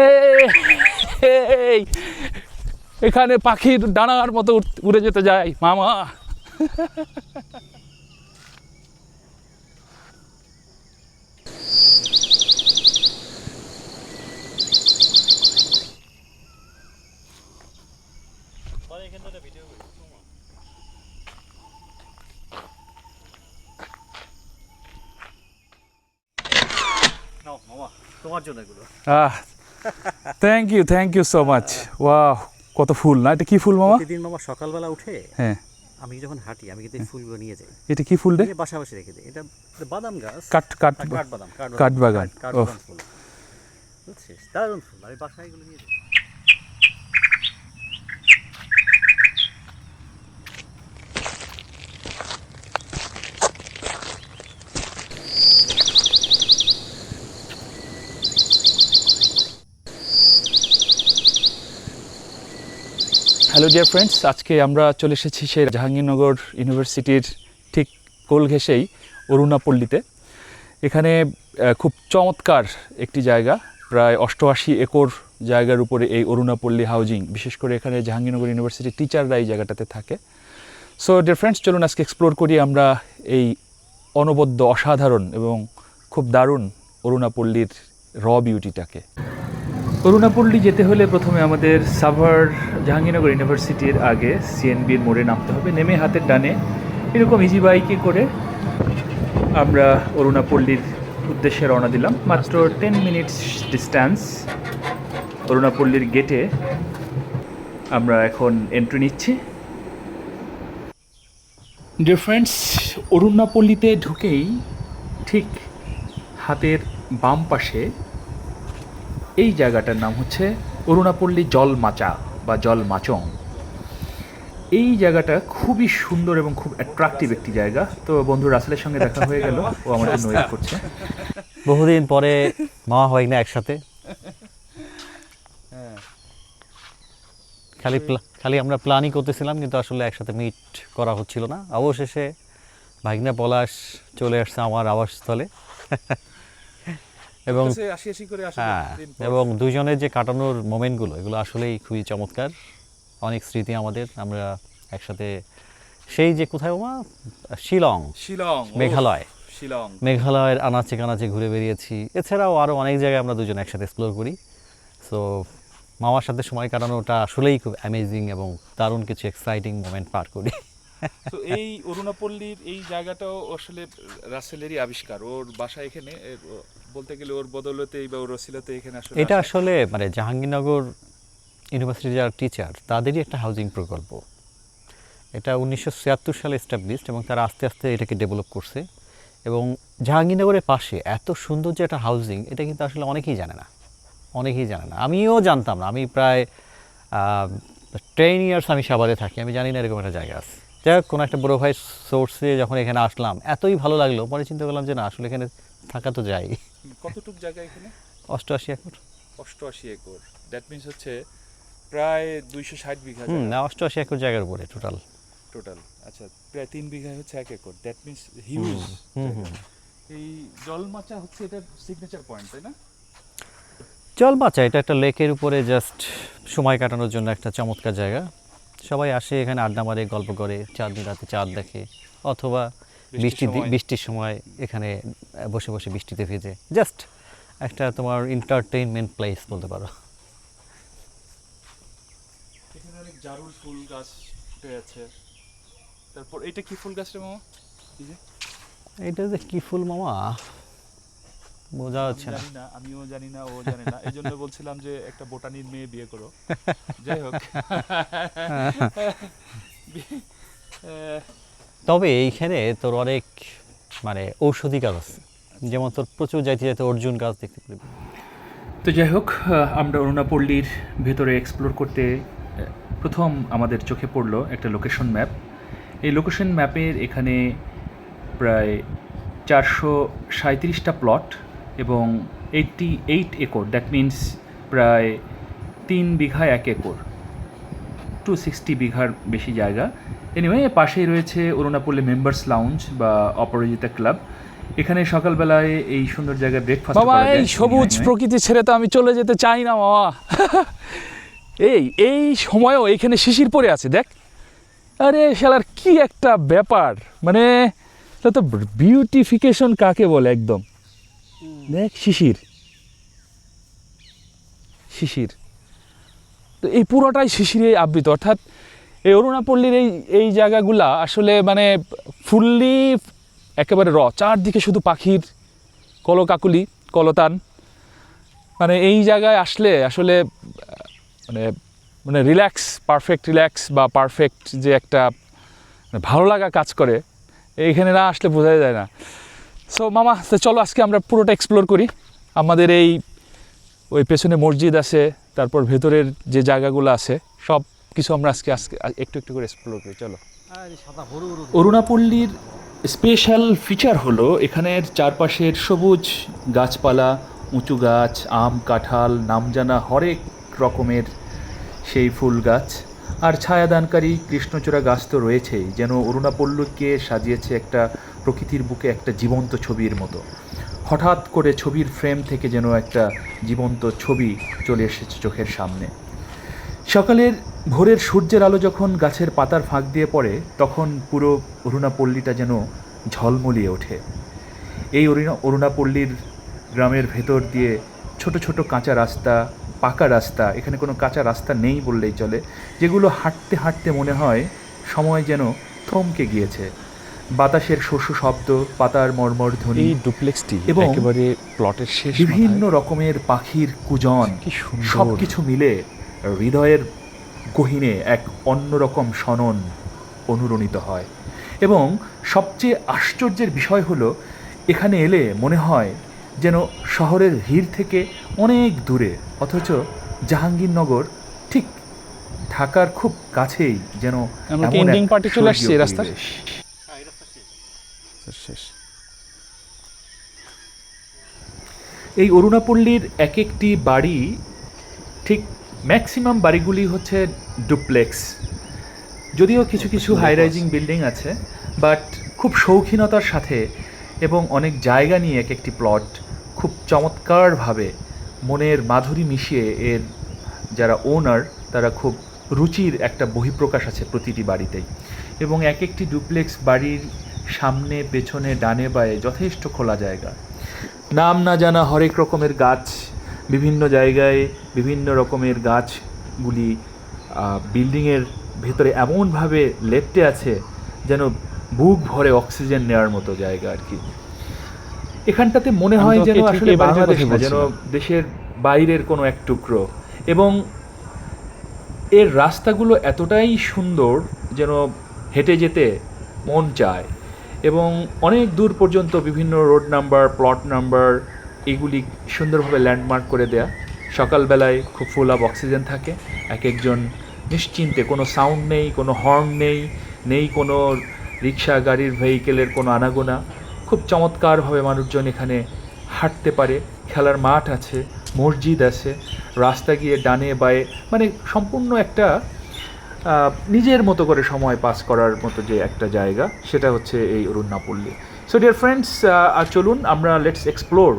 এই এখানে পাখির ডানার মতো উড়ে যেতে যায় মামা। মামা তোমার জন্য এগুলো। আহ thank you thank you so much wow কত ফুল না? এটা কি ফুল মামা? প্রতিদিন মামা সকালবেলা উঠে হ্যাঁ। আমি যখন হাঁটি আমি কিন্তু এই ফুলগুলো নিয়ে যাই। এটা কি ফুল রে? বাসাবাসি রেখে দিই। এটা বাদাম গাছ। কাঠ কাঠ আর কাঠবাদাম কাঠবাগান, কাঠ- ফুল। বুঝছিস? দারুণ ফুল। আমি বাসায় এগুলো নিয়ে যাই। হ্যালো ডিয়ার ফ্রেন্ডস আজকে আমরা চলে এসেছি সেই জাহাঙ্গীরনগর ইউনিভার্সিটির ঠিক কোল ঘেঁষেই অরুণাপল্লীতে। এখানে খুব চমৎকার একটি জায়গা, প্রায় অষ্টআশি একর জায়গার উপরে এই অরুণাপল্লী হাউজিং। বিশেষ করে এখানে জাহাঙ্গীরনগর ইউনিভার্সিটির টিচাররা এই জায়গাটাতে থাকে। সো ডিয়ার ফ্রেন্ডস চলুন আজকে এক্সপ্লোর করি আমরা এই অনবদ্য, অসাধারণ এবং খুব দারুণ অরুণাপল্লীর র বিউটিটাকে অরুণাপল্লী যেতে হলে প্রথমে আমাদের সাভার জাহাঙ্গীরনগর ইউনিভার্সিটির আগে সিএনবির মোড়ে নামতে হবে, নেমে হাতের ডানে এরকম ইজি বাইকে করে আমরা অরুণাপল্লীর উদ্দেশ্যে রওনা দিলাম। মাত্র টেন মিনিটস ডিস্ট্যান্স অরুণাপল্লীর গেটে আমরা এখন এন্ট্রি নিচ্ছি। ডিয়ার ফ্রেন্ডস অরুণাপল্লীতে ঢুকেই ঠিক হাতের বাম পাশে এই জায়গাটার নাম হচ্ছে অরুণাপল্লী জল মাচা বা জল মাচং। এই জায়গাটা খুবই সুন্দর এবং খুব অ্যাট্রাকটিভ একটি জায়গা। তো বন্ধু রাসেলের সঙ্গে দেখা হয়ে গেল। ও আমার জন্য ওয়েট করছে। বহুদিন পরে মামা হয় না একসাথে। খালি প্লা- খালি আমরা প্ল্যানই করতেছিলাম কিন্তু আসলে একসাথে মিট করা হচ্ছিল না। অবশেষে ভাগনা পলাশ চলে আসছে আমার আবাসস্থলে। এবং হ্যাঁ এবং দুজনের যে কাটানোর মোমেন্টগুলো এগুলো আসলেই খুবই চমৎকার। অনেক স্মৃতি আমাদের আমরা একসাথে সেই যে কোথায় ওমা? শিলং শিলং মেঘালয়। শিলং। মেঘালয়ের আনাচে কানাচে ঘুরে বেরিয়েছি। এছাড়াও আরও অনেক জায়গায় আমরা দুজন একসাথে এক্সপ্লোর করি। সো মামার সাথে সময় কাটানোটা আসলেই খুব অ্যামেজিং এবং দারুণ কিছু এক্সাইটিং মোমেন্ট পার করি। তো এই অরুণাপল্লীর এই জায়গাটাও আসলে রাসেলেরই আবিষ্কার। ওর বাসা এখানে বলতে গেলে ওর বদলতেই বা ওর রসিলাতে এখানে আসলে এটা আসলে মানে জাহাঙ্গীরনগর ইউনিভার্সিটির যারা টিচার তাদেরই একটা হাউজিং প্রকল্প। এটা উনিশশো ছিয়াত্তর সালে এস্টাবলিশড এবং তারা আস্তে আস্তে এটাকে ডেভেলপ করছে। এবং জাহাঙ্গীরনগরের পাশে এত সুন্দর যে একটা হাউজিং এটা কিন্তু আসলে অনেকেই জানে না। অনেকেই জানে না। আমিও জানতাম না। আমি প্রায় টেন ইয়ার্স আমি সাভারে থাকি। আমি জানি না এরকম একটা জায়গা আছে। যাই হোক কোনো একটা বড়ো ভাই সোর্সে যখন এখানে আসলাম এতই ভালো লাগল পরে চিন্তা করলাম যে না আসলে এখানে থাকা তো যাই। কতটুক জায়গা এখানে? অষ্টআশি একর। অষ্টআশি একর। দ্যাট মিনস হচ্ছে প্রায় দুইশো ষাট বিঘা হুম না অষ্টআশি একর জায়গার উপরে টোটাল টোটাল আচ্ছা প্রায় তিন বিঘা হচ্ছে এক একর। That means huge. এই জলমাচা হচ্ছে এটা সিগনেচার পয়েন্ট তাই না? জল বাঁচা এটা একটা লেকের উপরে জাস্ট সময় কাটানোর জন্য একটা চমৎকার জায়গা। সবাই আসে এখানে আড্ডা মারে গল্প করে চাঁদ রাতে চাঁদ দেখে অথবা বৃষ্টি বৃষ্টির সময়। এখানে বসে বসে বৃষ্টিতে ভেজে। জাস্ট একটা তোমার এন্টারটেইনমেন্ট প্লেস বলতে পারো। এখানে অনেক জারুল ফুল গাছ আছে। তারপর এটা কি ফুল গাছ রে মামা? এই এটা যে কি ফুল মামা? বোঝা যাচ্ছে না। আমিও জানি না ও জানে না। এই জন্য বলছিলাম যে একটা বোটানির মেয়ে বিয়ে করো। যাই হোক। আহ, তবে এইখানে তোর অনেক মানে ঔষধি গাছ আছে। যেমন তোর প্রচুর যাইতে যাইতে অর্জুন গাছ দেখতে পারবি তো যাই হোক আমরা অরুণাপল্লীর ভেতরে এক্সপ্লোর করতে প্রথম আমাদের চোখে পড়ল একটা লোকেশন ম্যাপ এই লোকেশন ম্যাপের এখানে প্রায় চারশো সাঁত্রিশটা প্লট এবং eighty eight acre that means প্রায় তিন বিঘা এক একর টু সিক্সটি বিঘার বেশি জায়গা। এনিওয়ে পাশেই রয়েছে অরুণাপল্লী মেম্বার্স লাউঞ্জ বা অপরাজিতা ক্লাব এখানে সকালবেলায় এই সুন্দর জায়গায় ব্রেকফাস্ট বাবা এই সবুজ প্রকৃতি ছেড়ে তো আমি চলে যেতে চাই না বাবা। এই এই সময়ও এখানে শিশির পড়ে আছে দেখ। আরে শালার কি একটা ব্যাপার। মানে এটা তো বিউটিফিকেশন কাকে বলে একদম? দেখ, শিশির। শিশির। তো এই পুরোটাই শিশিরে আবৃত। অর্থাৎ এই অরুণাপল্লীর এই এই জায়গাগুলা আসলে মানে ফুললি একেবারে র। চারদিকে শুধু পাখির কলকাকুলি, কলতান। মানে এই জায়গায় আসলে আসলে মানে মানে রিল্যাক্স পারফেক্ট রিল্যাক্স বা পারফেক্ট যে একটা মানে ভালো লাগা কাজ করে, এইখানে না আসলে বোঝাই যায় না। সো মামা তো চলো আজকে আমরা পুরোটা এক্সপ্লোর করি। আমাদের এই ওই পেছনে মসজিদ আছে তারপর ভেতরের যে জায়গাগুলো আছে সব কিছু আমরা আজকে আজকে একটু একটু করে এক্সপ্লোর করি চলো। অরুণাপল্লীর স্পেশাল ফিচার হলো এখানের চারপাশের সবুজ গাছপালা উঁচু গাছ আম কাঁঠাল নামজানা হরেক রকমের সেই ফুল গাছ। আর ছায়াদানকারী কৃষ্ণচূড়া গাছ তো রয়েছেই যেন অরুণাপল্লীকে সাজিয়েছে একটা প্রকৃতির বুকে একটা জীবন্ত ছবির মতো। হঠাৎ করে ছবির ফ্রেম থেকে যেন একটা জীবন্ত ছবি চলে এসেছে চোখের সামনে। সকালের ভোরের সূর্যের আলো যখন গাছের পাতার ফাঁক দিয়ে পড়ে, তখন পুরো অরুণাপল্লীটা যেন ঝলমলিয়ে ওঠে। এই অরুণা অরুণাপল্লীর গ্রামের ভেতর দিয়ে ছোট ছোট কাঁচা রাস্তা, পাকা রাস্তা, এখানে কোনো কাঁচা রাস্তা নেই বললেই চলে, যেগুলো হাঁটতে হাঁটতে মনে হয় সময় যেন থমকে গিয়েছে। বাতাসের শস্য শব্দ পাতার মর্মর ধ্বনি এই ডুপ্লেক্সটি এবং একেবারে প্লটের শেষ বিভিন্ন রকমের পাখির কুজন। সব কিছু মিলে হৃদয়ের গহীনে এক অন্যরকম সনন অনুরণিত হয় এবং সবচেয়ে আশ্চর্যের বিষয় হলো এখানে এলে মনে হয় যেন শহরের ভিড় থেকে অনেক দূরে অথচ জাহাঙ্গীরনগর ঠিক ঢাকার খুব কাছেই যেন এমন চলে আসছি? পরিবেশ। শেষ। এই অরুণাপল্লীর এক একটি বাড়ি ঠিক ম্যাক্সিমাম বাড়িগুলি হচ্ছে ডুপ্লেক্স। যদিও কিছু কিছু হাই রাইজিং বিল্ডিং আছে বাট খুব শৌখিনতার সাথে এবং অনেক জায়গা নিয়ে এক একটি প্লট খুব চমৎকারভাবে মনের মাধুরী মিশিয়ে এর যারা ওনার তারা খুব রুচির একটা বহিঃপ্রকাশ আছে প্রতিটি বাড়িতেই। এবং এক একটি ডুপ্লেক্স বাড়ির সামনে পেছনে ডানে বায়ে যথেষ্ট খোলা জায়গা। নাম না জানা হরেক রকমের গাছ বিভিন্ন জায়গায় বিভিন্ন রকমের গাছগুলি বিল্ডিংয়ের ভেতরে এমনভাবে লেপ্টে আছে যেন বুক ভরে অক্সিজেন নেওয়ার মতো জায়গা আর কি। এখানটাতে মনে হয় যেন আসলে বাংলাদেশ না যেন দেশের বাইরের কোনো এক টুকরো। এবং এর রাস্তাগুলো এতটাই সুন্দর যেন হেঁটে যেতে মন চায়। এবং অনেক দূর পর্যন্ত বিভিন্ন রোড নাম্বার প্লট নাম্বার এগুলি সুন্দরভাবে ল্যান্ডমার্ক করে দেয়া। সকালবেলায় খুব ফুল অফ অক্সিজেন থাকে। এক একজন নিশ্চিন্তে, কোনো সাউন্ড নেই, কোনো হর্ন নেই নেই কোনো রিক্সা গাড়ির ভেহিকেলের কোনো আনাগোনা। খুব চমৎকারভাবে মানুষজন এখানে হাঁটতে পারে। খেলার মাঠ আছে, মসজিদ আছে। রাস্তা গিয়ে ডানে বায়ে মানে সম্পূর্ণ একটা নিজের মতো করে সময় পাস করার মতো যে একটা জায়গা, সেটা হচ্ছে এই অরুণাপল্লী। সো ডিয়ার ফ্রেন্ডস আর চলুন আমরা লেটস এক্সপ্লোর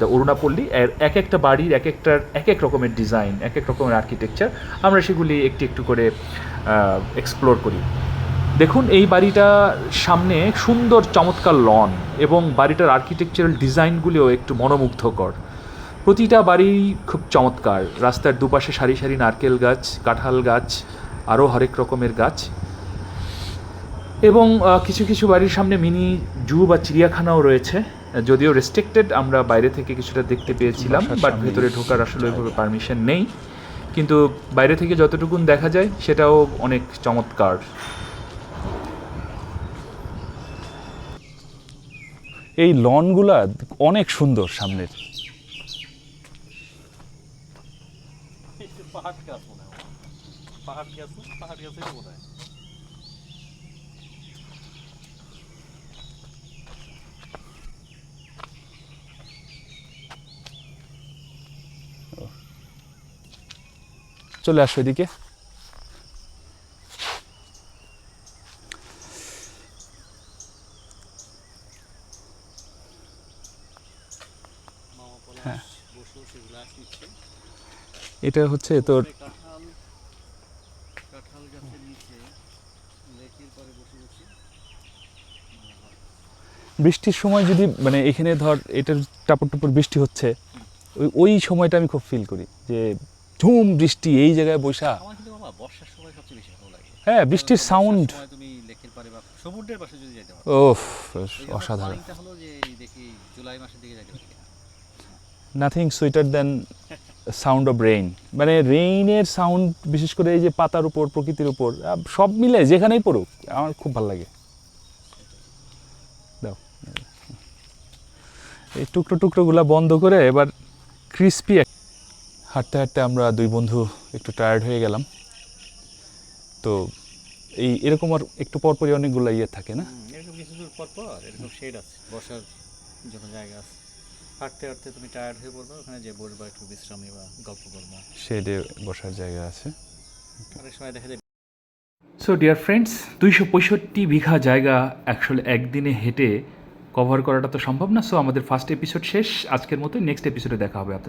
দ্য অরুণাপল্লী এক একটা বাড়ির এক একটার এক এক রকমের ডিজাইন এক এক রকমের আর্কিটেকচার আমরা সেগুলি একটু একটু করে এক্সপ্লোর করি। দেখুন, এই বাড়িটার সামনে সুন্দর চমৎকার লন এবং বাড়িটার আর্কিটেকচারাল ডিজাইনগুলিও একটু মনোমুগ্ধকর। প্রতিটা বাড়ি খুব চমৎকার। রাস্তার দুপাশে সারি সারি নারকেল গাছ কাঁঠাল গাছ আরও হরেক রকমের গাছ। এবং কিছু কিছু বাড়ির সামনে মিনি জু বা চিড়িয়াখানাও রয়েছে। যদিও রেস্ট্রিক্টেড আমরা বাইরে থেকে কিছুটা দেখতে পেয়েছিলাম বাট ভেতরে ঢোকার আসলে ওইভাবে পারমিশন নেই। কিন্তু বাইরে থেকে যতটুকুন দেখা যায় সেটাও অনেক চমৎকার। এই লনগুলা অনেক সুন্দর সামনের। পাহাড় গাছ মনে হয় পাহাড় গাছ পাহাড় গাছেরই মনে হয়। চলে আসো এদিকে হ্যাঁ পরে হচ্ছে তোর বৃষ্টির সময় যদি মানে এখানে ধর এটার টাপর টুপুর বৃষ্টি হচ্ছে ওই ওই সময়টা আমি খুব ফিল করি যে ঝুম বৃষ্টি এই জায়গায় বর্ষার সময় সবচেয়ে বেশি ভালো লাগে। হ্যাঁ বৃষ্টির সাউন্ড সময় তুমি লেকের পারে বা সমুদ্রের পাশে যদি যেতে ওফ অসাধারণ। হলো যে দেখি জুলাই মাসের দিকে যেতে nothing sweeter than sound of rain মানে রেইনের সাউন্ড বিশেষ করে এই যে পাতার উপর, প্রকৃতির উপর সব মিলে যেখানেই পড়ুক, আমার খুব ভালো লাগে। দাও। এই টুকরো টুকরোগুলো বন্ধ করে এবার ক্রিস্পি হাঁটতে হাঁটতে আমরা দুই বন্ধু একটু টায়ার্ড হয়ে গেলাম। তো এই এরকম আর একটু পরপরই অনেকগুলো ইয়ে থাকে না? এরকম কিছু দূর পর পর, এরকম শেড আছে, বসার জন্য জায়গা আছে। হাঁটতে হাঁটতে তুমি টায়ার্ড হয়ে পড়বে ওখানে যে বসবা একটু বিশ্রাম বা গল্প করবা। শেডে বসার জায়গা আছে। অনেক সময় দেখা যায় সো ডিয়ার ফ্রেন্ডস দুইশো পঁয়ষট্টি বিঘা জায়গা অ্যাকচুয়ালি একদিনে হেঁটে কভার করাটা তো সম্ভব না। সো আমাদের ফার্স্ট এপিসোড শেষ। আজকের মতো নেক্সট এপিসোডে দেখা হবে আপনাদের।